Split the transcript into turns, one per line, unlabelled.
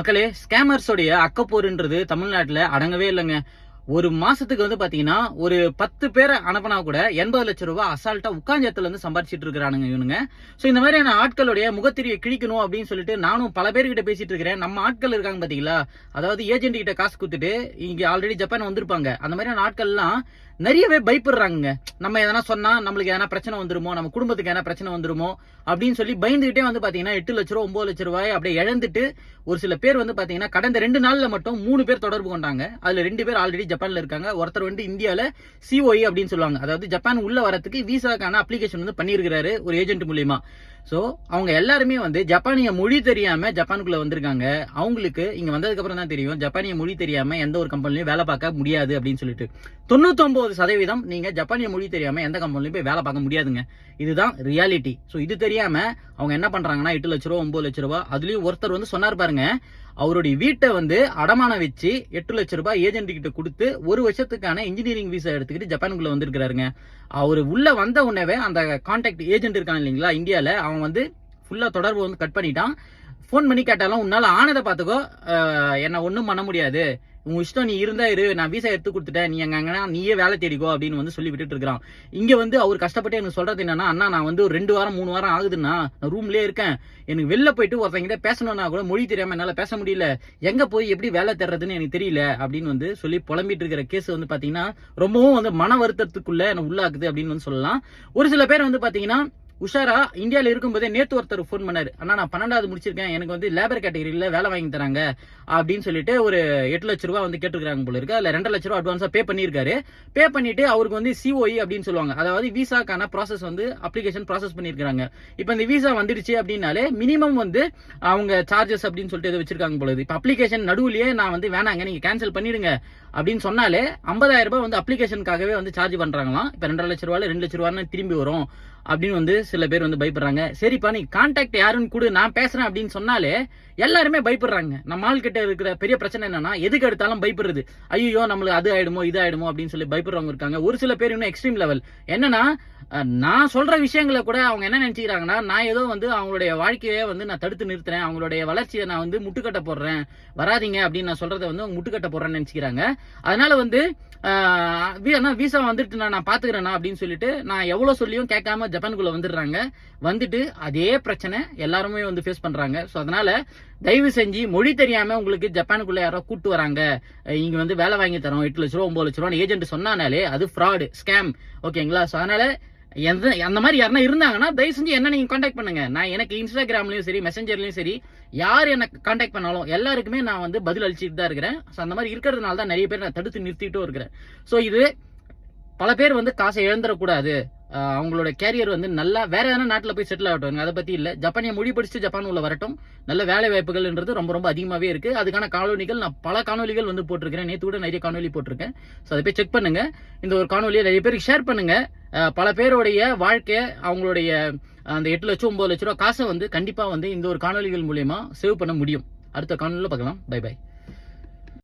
மக்களே ஸ்கேமர்ஸோடைய அக்கப்போருன்றது தமிழ்நாட்டில் அடங்கவே இல்லைங்க. ஒரு மாசத்துக்கு வந்து பாத்தீங்கன்னா ஒரு பத்து பேரை அனுப்பினா கூட எண்பது லட்சம் ரூபாய் அசால்ட்டா உட்காஞ்சத்துல இருந்து சம்பாரிச்சிட்டு இருக்கிறானுங்க இவனுங்க. சோ இந்த மாதிரியான ஆட்களுடைய முகத்திரியை கிழிக்கணும் அப்படின்னு சொல்லிட்டு நானும் பல பேர்கிட்ட பேசிட்டு இருக்கிறேன். நம்ம ஆட்கள் இருக்காங்க பாத்தீங்களா? அதாவது ஏஜென்ட் கிட்ட காசு கொடுத்துட்டு இங்க ஆல்ரெடி ஜப்பான் வந்திருப்பாங்க. அந்த மாதிரியான ஆட்கள்லாம் நிறையவே பயப்படுறாங்க நம்ம எதனா சொன்னா நம்மளுக்கு எதனா பிரச்சனை வந்துருமோ நம்ம குடும்பத்துக்கு எதனா பிரச்சனை வந்துருமோ அப்படின்னு சொல்லி பயந்துகிட்டே வந்து பாத்தீங்கன்னா எட்டு லட்ச ரூபா ஒன்பது லட்ச ரூபாய் அப்படியே இழந்துட்டு ஒரு சில பேர் வந்து பாத்தீங்கன்னா கடந்த ரெண்டு நாள்ல மட்டும் மூணு பேர் தொடர்பு கொண்டாங்க. அதுல ரெண்டு பேர் ஆல்ரெடி ஜப்பான்ல இருக்காங்க. ஒருத்தர் வந்து இந்தியாவில சிஓஇ அப்படின்னு சொல்லுவாங்க. அதாவது ஜப்பான் உள்ள வரதுக்கு விசாக்கான அப்ளிகேஷன் வந்து பண்ணியிருக்கிறாரு ஒரு ஏஜென்ட் மூலியமா. ஸோ அவங்க எல்லாருமே வந்து ஜப்பானிய மொழி தெரியாமல் ஜப்பானுக்குள்ளே வந்திருக்காங்க. அவங்களுக்கு இங்கே வந்ததுக்கப்புறம் தான் தெரியும். ஜப்பானிய மொழி தெரியாமல் எந்த ஒரு கம்பெனிலையும் வேலை பார்க்க முடியாது அப்படின்னு சொல்லிட்டு. தொண்ணூத்தொம்பது சதவீதம் நீங்கள் ஜப்பானிய மொழி தெரியாமல் எந்த கம்பெனிலையும் போய் வேலை பார்க்க முடியாதுங்க. இதுதான் ரியாலிட்டி ஸோ இது தெரியாமல் அவங்க என்ன பண்ணுறாங்கன்னா எட்டு லட்ச ரூபா ஒம்பது லட்ச ரூபா அதுலேயும் ஒருத்தர் வந்து சொன்னார் பாருங்க அவருடைய வீட்டை வந்து அடமானம் வச்சு எட்டு லட்ச ரூபாய் ஏஜென்ட் கிட்ட கொடுத்து ஒரு வருஷத்துக்கான இன்ஜினியரிங் விசா எடுத்துக்கிட்டு ஜப்பானுக்குள்ள வந்திருக்காருங்க அவர் உள்ள வந்த உடனே அந்த கான்டாக்ட் ஏஜென்ட் இருக்கான் இல்லைங்களா இந்தியால அவன் வந்து ஃபுல்லா தொடர்பு வந்து கட் பண்ணிட்டான். ஃபோன் பண்ணி கேட்டாலும் உன்னால் ஆனதை பார்த்துக்கோ. என்னை என்ன ஒன்றும் பண்ண முடியாது. உன் இஷ்டம் நீ இருந்தா இரு. நான் விசா எடுத்து கொடுத்துட்டேன். நீ எங்க அங்கன்னா நீயே வேலை தேடிக்கோ அப்படின்னு வந்து சொல்லி விட்டுட்டு இருக்கிறான். இங்க வந்து அவர் கஷ்டப்பட்டு எனக்கு சொல்றது என்னன்னா அண்ணா நான் வந்து ஒரு ரெண்டு வாரம் மூணு வாரம் ஆகுதுன்னா நான் ரூம்லயே இருக்கேன். எனக்கு வெளில போயிட்டு ஒருத்தங்கிட்ட பேசணும்னா கூட மொழி தெரியாம என்னால பேச முடியல. எங்க போய் எப்படி வேலை தேடுறதுன்னு எனக்கு தெரியல. அப்படின்னு வந்து சொல்லி புலம்பிட்டு இருக்கிற கேஸ் வந்து பாத்தீங்கன்னா ரொம்பவும் வந்து மன வருத்தத்துக்குள்ள என்ன உள்ளாக்குது அப்படின்னு வந்து சொல்லலாம். ஒரு சில பேர் வந்து பாத்தீங்கன்னா உஷாரா இந்தியாவில் இருக்கும்போதே நேத்து ஒருத்தர் ஃபோன் பண்ணாரு. அண்ணா நான் பன்னெண்டாவது முடிச்சிருக்கேன். எனக்கு வந்து லேபர் கேட்டகரியில் வேலை வாங்கி தராங்க. அப்படின்னு சொல்லிட்டு ஒரு எட்டு லட்ச ரூபா வந்து கேட்டுருக்காங்க போல இருக்கு. அதில் ரெண்டு லட்ச ரூபா அட்வான்ஸாக பே பண்ணியிருக்காரு. பே பண்ணிட்டு அவருக்கு வந்து சிஓஇ அப்படின்னு சொல்லுவாங்க. அதாவது விசாக்கான ப்ராசஸ் வந்து அப்ளிகேஷன் ப்ராசஸ் பண்ணியிருக்காங்க இப்போ இந்த விசா வந்துடுச்சு அப்படின்னாலே மினிமம் வந்து அவங்க சார்ஜஸ் அப்படின்னு சொல்லிட்டு எதை வச்சிருக்காங்க போல இப்போ அப்ளிகேஷன் நடுவுலயே நான் வந்து வேணாங்க நீங்கள் கேன்சல் பண்ணிடுங்க. அப்படின்னு சொன்னாலே ஐம்பதாயிரம் ரூபாய் வந்து அப்ளிகேஷனுக்காகவே வந்து சார்ஜ் பண்ணுறாங்களாம் இப்போ ரெண்டரை லட்ச ரூபாயில் ரெண்டு லட்ச ரூபான்னு திரும்பி வரும் அப்படின்னு வந்து சில பேர் வந்து பயப்படுறாங்க. சரிப்பா நீ கான்டாக்ட் யாருன்னு கூட நான் பேசுறேன் அப்படின்னு சொன்னாலே எல்லாருமே பயப்படுறாங்க. நம்ம ஆள் கிட்ட இருக்கிற பெரிய பிரச்சனை என்னன்னா எதுக்கு எடுத்தாலும் பயப்படுறது. ஐயோ நம்மளுக்கு அது ஆயிடுமோ இது ஆயிடுமோ அப்படின்னு சொல்லி பயப்படுறவங்க இருக்காங்க. ஒரு சில பேர் இன்னும் எக்ஸ்ட்ரீம் லெவல் என்னன்னா நான் சொல்ற விஷயங்களை கூட அவங்க என்ன நினைச்சுக்கிறாங்கன்னா நான் ஏதோ வந்து அவங்களுடைய வாழ்க்கையை வந்து நான் தடுத்து நிறுத்துறேன். அவங்களுடைய வளர்ச்சியை நான் வந்து முட்டுக்கட்ட போடுறேன். வராதீங்க அப்படின்னு நான் சொல்றதை வந்து அவங்க முட்டுக்கட்ட போடுறேன்னு நினைச்சுக்கிறாங்க. அதனால வந்து வி- அண்ணா விசா வந்துட்டு நான் நான் பாத்துக்கிறேண்ணா அப்படின்னு சொல்லிட்டு நான் எவ்வளவு சொல்லியும் கேட்காம ஜப்பானுக்குள்ளே வந்துடுறாங்க. வந்துட்டு அதே பிரச்சனை எல்லாருமே வந்து ஃபேஸ் பண்றாங்க. ஸோ அதனால தயவு செஞ்சு மொழி தெரியாம உங்களுக்கு ஜப்பானுக்குள்ள யாரோ கூட்டு வராங்க. இங்கே இங்க வந்து வேலை வாங்கி தரோம் எட்டு லட்ச ரூபா ஒன்பது லட்ச ரூபா ஏஜென்ட் சொன்னாலே அது ஃப்ராடு ஸ்கேம் ஓகேங்களா ஸோ அதனால எந்த அந்த மாதிரி யாருன்னா இருந்தாங்கன்னா தயவு செஞ்சு என்ன நீங்க காண்டாக்ட் பண்ணுங்க. நான் எனக்கு இன்ஸ்டாகிராம்லயும் சரி மெசஞ்சர்லயும் சரி யார் எனக்கு காண்டாக்ட் பண்ணாலும் எல்லாருக்குமே நான் வந்து பதில் அளிச்சுட்டு தான் இருக்கிறேன். ஸோ அந்த மாதிரி இருக்கிறதுனால தான் நிறைய பேர் நான் தடுத்து நிறுத்திட்டும் இருக்கிறேன். ஸோ இது பல பேர் வந்து காசை இழந்துடக்கூடாது. அவங்களோட கேரியர் வந்து நல்லா வேற எதனா நாட்டில் போய் செட்டில் ஆகட்டும். அதை பத்தி இல்லை. ஜப்பானிய மொழி படிச்சுட்டு ஜப்பான் உள்ள வரட்டும். நல்ல வேலை வாய்ப்புகள்ன்றது ரொம்ப ரொம்ப அதிகமாகவே இருக்கு. அதுக்கான காணொலிகள் நான் பல காணொலிகள் வந்து போட்டிருக்கிறேன். நேற்று கூட நிறைய காணொலி போட்டிருக்கேன். ஸோ அதை போய் செக் பண்ணுங்க. இந்த ஒரு காணொலியை நிறைய பேருக்கு ஷேர் பண்ணுங்க. பல பேருடைய வாழ்க்கை அவங்களுடைய அந்த எட்டு லட்சம் ஒன்பது லட்ச ரூபா காசை வந்து கண்டிப்பாக வந்து இந்த ஒரு காணொலிகள் மூலயமா சேவ் பண்ண முடியும். அடுத்த காணொலியில் பார்க்கலாம். By by